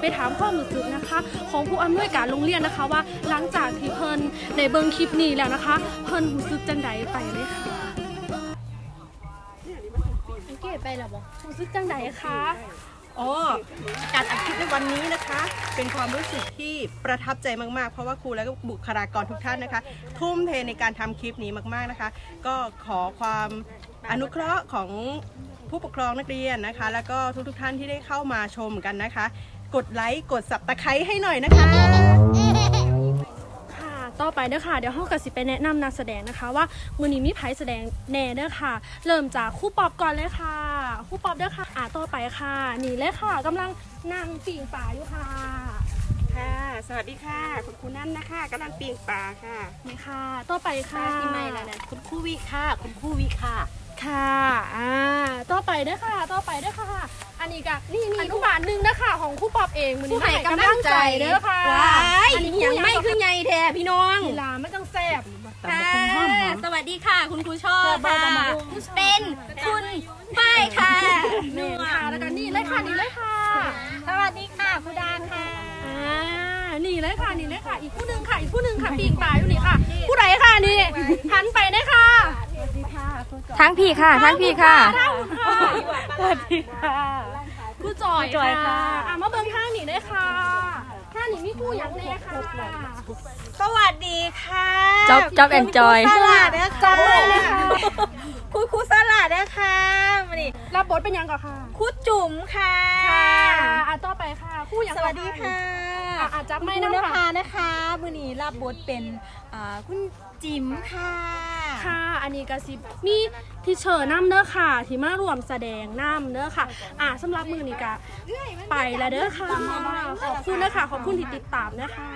ไปถามความรู้สึกนะคะ ของผู้อำนวยการโรงเรียนนะคะว่าหลังจากที่เพิ่นในเบิ่งคลิปนี้แล้วนะคะ เพิ่นรู้สึกจังใดไปเลยค่ะสังเกตไปแล้วบ่รู้สึกจังใดคะอ๋อการอัดคลิปในวันนี้นะคะ เป็นความรู้สึกที่ประทับใจมากๆ เพราะว่าครูและก็บุคลากรทุกท่านนะคะ ทุ่มเทในการทำคลิปนี้มากๆนะคะ ก็ขอความอนุเคราะห์ของผู้ปกครองนักเรียนนะคะ แล้วก็ทุกๆท่านที่ได้เข้ามาชมกันนะคะ กดไลค์กดสับตะไคร้ให้หน่อยนะคะค่ะต่อไปเด้อค่ะ เดี๋ยวห้องกสิไปแนะนำนักแสดงนะคะ ว่ามือนี้มีไผแสดงแน่เด้อค่ะ เริ่มจากครู่ปอบก่อนเลยค่ะครู่ปอบเด้อค่ะอ่าต่อไปค่ะนี่เลยค่ะกำลังนั่งปิ่งป่าอยู่ค่ะค่ะ สวัสดีค่ะ คุณครูนั่นนะคะกำลังปีงปลาค่ะนี่ค่ะ ต่อไปค่ะที่ไม่แล้วนะคุณครูวิค่ะ คุณครูวิค่ะ ค่ะอ่าต่อไปเด้อค่ะ ต่อไปเด้อค่ะ อันนี้ก็นี่นี่อนุบาลหนึ่งนะคะของครู่ปอบเองมือนี้ผู้ให้ให้กำลังใจเด้อค่ะว้ายอันนี้ยังไม่ขึ้นใหญ่แท้พี่น้องกีฬาไม่ต้องแซ่บค่ะสวัสดีค่ะ คุณครูชอบค่ะเป็นคุณป้ายค่ะนี่ค่ะแล้วก็นี่เลยค่ะนี่เลยค่ะ สวัสดีค่ะครูดาค่ะอ่านี่เลยค่ะนี่เลยค่ะ อีกผู้หนึ่งค่ะอีกผู้หนึ่งค่ะปีกป่าอยู่นี่ค่ะ ผู้ใดค่ะนี่หันไปได้ค่ะ ทั้งพี่ค่ะทั้งพี่ค่ะท่าคุณค่ะสวัสดีค่ะผู้จอยค่ะอะมาเบิ่งท่านี่ได้ค่ะท่านี่มีผู้ยังแน่ค่ะสวัสดีค่ะจ๊อบจ๊อบ enjoy สลัดนะคะคุณครูสลัดนะคะมาดิรับบทเป็นยังก่อนค่ะครูจุ๋มค่ะค่ะอะต่อไปค่ะผู้ยังสวัสดีค่ะอะอะจับไม่คุณนะนคะภานะคะมือนี้รับบทเป็นอ่าคุณจิ๋มค่ะ ค่ะ อันนี้ก็สิมีที่เชิญน้ำเด้อค่ะ ที่มารวมแสดงน้ำเด้อค่ะ อะสำหรับมือนี้ก็ไปแล้วเด้อค่ะ ขอบคุณนะคะขอบคุณที่ติดตามนะคะ